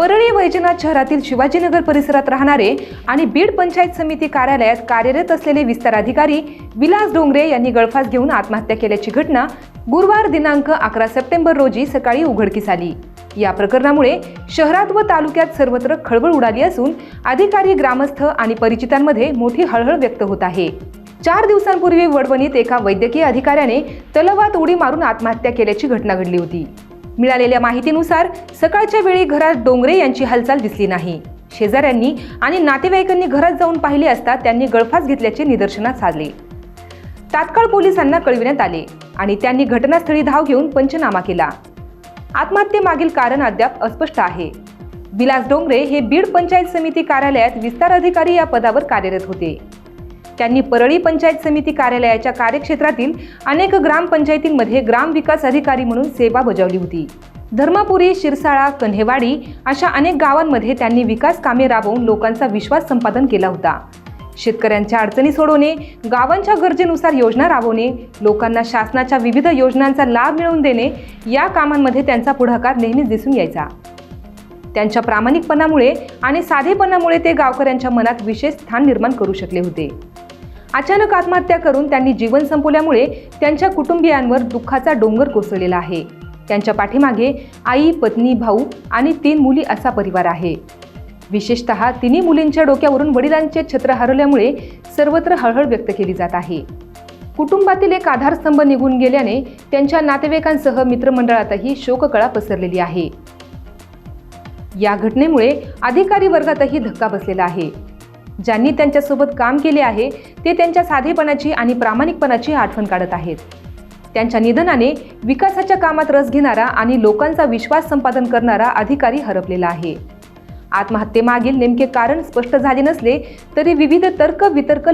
परळी वैजनाथ शहरातील शिवाजीनगर परिसरात राहणारे आणि बीड पंचायत समिती कार्यालयात कार्यरत असलेले विस्तार अधिकारी विलास डोंगरे यांनी गळफास घेऊन आत्महत्या केल्याची घटना गुरुवार दिनांक अकरा सप्टेंबर रोजी सकाळी उघडकीस आली. या प्रकरणामुळे शहरात व तालुक्यात सर्वत्र खळबळ उडाली असून अधिकारी ग्रामस्थ आणि परिचितांमध्ये मोठी हळहळ व्यक्त होत आहे. चार दिवसांपूर्वी वडवणीत एका वैद्यकीय अधिकाऱ्याने तलवात उडी मारून आत्महत्या केल्याची घटना घडली होती. मिळालेल्या माहितीनुसार सकाळच्या वेळी घरात डोंगरे यांची हालचाल दिसली नाही. शेजाऱ्यांनी आणि नातेवाईकांनी घरात जाऊन पाहिले असता त्यांनी गळफास घेतल्याचे निदर्शनास आले. तात्काळ पोलिसांना कळविण्यात आले आणि त्यांनी घटनास्थळी धाव घेऊन पंचनामा केला. आत्महत्येमागील कारण अद्याप अस्पष्ट आहे. विलास डोंगरे हे बीड पंचायत समिती कार्यालयात विस्तार अधिकारी या पदावर कार्यरत होते. त्यांनी परळी पंचायत समिती कार्यालयाच्या कार्यक्षेत्रातील अनेक ग्रामपंचायतींमध्ये ग्रामविकास अधिकारी म्हणून सेवा बजावली होती. धर्मापुरी शिरसाळा कन्हेवाडी अशा अनेक गावांमध्ये त्यांनी विकास कामे राबवून लोकांचा विश्वास संपादन केला होता. शेतकऱ्यांच्या अडचणी सोडवणे गावांच्या गरजेनुसार योजना राबवणे लोकांना शासनाच्या विविध योजनांचा लाभ मिळवून देणे या कामांमध्ये त्यांचा पुढाकार नेहमीच दिसून यायचा. त्यांच्या प्रामाणिकपणामुळे आणि साधेपणामुळे ते गावकऱ्यांच्या मनात विशेष स्थान निर्माण करू शकले होते. अचानक आत्महत्या करून त्यांनी जीवन संपवल्यामुळे त्यांच्या कुटुंबियांवर दुःखाचा डोंगर कोसळलेला आहे. त्यांच्या पाठीमागे आई पत्नी भाऊ आणि तीन मुली असा परिवार आहे. विशेषतः तिन्ही मुलींच्या डोक्यावरून वडिलांचे छत्र हरवल्यामुळे सर्वत्र हळहळ व्यक्त केली जात आहे. कुटुंबातील एक आधारस्तंभ निघून गेल्याने त्यांच्या नातेवाईकांसह मित्रमंडळातही शोककळा पसरलेली आहे. या घटनेमुळे अधिकारी वर्गातही धक्का बसलेला आहे. ज्यांनी त्यांच्यासोबत काम केले आहे ते त्यांच्या साधेपणाची आणि प्रामाणिकपणाची आठवण काढत आहेत. त्यांच्या निधनाने विकासाच्या कामात रस घेणारा आणि लोकांचा विश्वास संपादन करणारा अधिकारी हरपलेला आहे. आत्महत्येमागील नेमके कारण स्पष्ट झाले नसले तरी विविध तर्क वितर्क